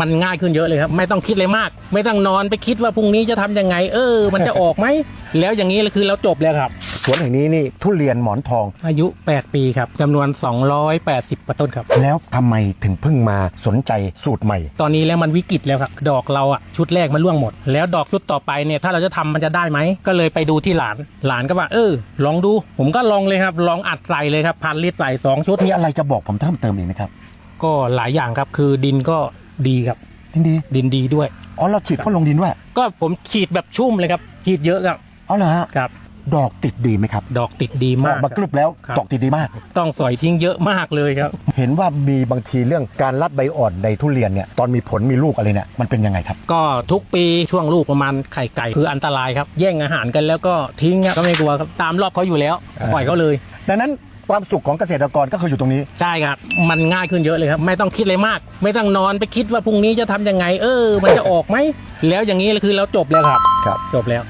มันง่ายขึ้นเยอะเลยครับ ไม่ต้องคิดเลยมาก ไม่ต้องนอนไปคิดว่าพรุ่งนี้จะทำยังไง เออ มันจะออกไหม แล้วอย่างนี้คือเราจบแล้วครับสวนแห่งนี้นี่ทุเรียนหมอนทอง อายุ 8 ปีครับจำนวน 280กว่าต้นครับ แล้วทำไมถึงเพิ่งมาสนใจสูตรใหม่ ตอนนี้แล้วมันวิกฤตแล้วครับ ดอกเราอะชุดแรกมันร่วงหมด แล้วดอกชุดต่อไปเนี่ยถ้าเราจะทำมันจะได้ไหม ก็เลยไปดูที่หลาน หลานก็ว่า เออ ลองดู ผมก็ลองเลยครับ ลองอัดใส่เลยครับพันลิตรใส่สองชุดมีอะไรจะบอกผมเพิ่มเติมอีกไหมครับก็หลายอย่างครับคือดินก็ ดีครับจริงดี ดินดีด้วย อ๋อเราฉีดพ่นลงดินด้วยก็ผมฉีดแบบชุ่มเลยครับฉีดเยอะครับอ๋อเหรอฮะครับ ดอกติดดีไหมครับดอกติดดีอมาอกกมากรึบแล้วครับ ดอกติดดีมาก ต้องสอยทิ้งเยอะมากเลยครับ เห็นว่ามีบางทีเรื่องการรัดใบอ่อนในทุเรียนเนี่ยตอนมีผลมีลูกอะไรเนี่ยมันเป็นยังไงครับ ก็ทุกปีช่วงลูกประมาณไข่ไก่คืออันตรายครับ แย่งอาหารกันแล้วก็ทิ้งครับก็ไม่กลัวครับตามรอบเขาอยู่แล้วอ่าปล่อยเขาเลย ดังนั้น ความสุขของเกษตรกรก็คืออยู่ตรงนี้ ใช่ครับ มันง่ายขึ้นเยอะเลยครับ ไม่ต้องคิดเลยมาก ไม่ต้องนอนไปคิดว่าพรุ่งนี้จะทำยังไง เออ มันจะออกไหม แล้วอย่างนี้คือเราจบแล้วครับ ครับ จบแล้ว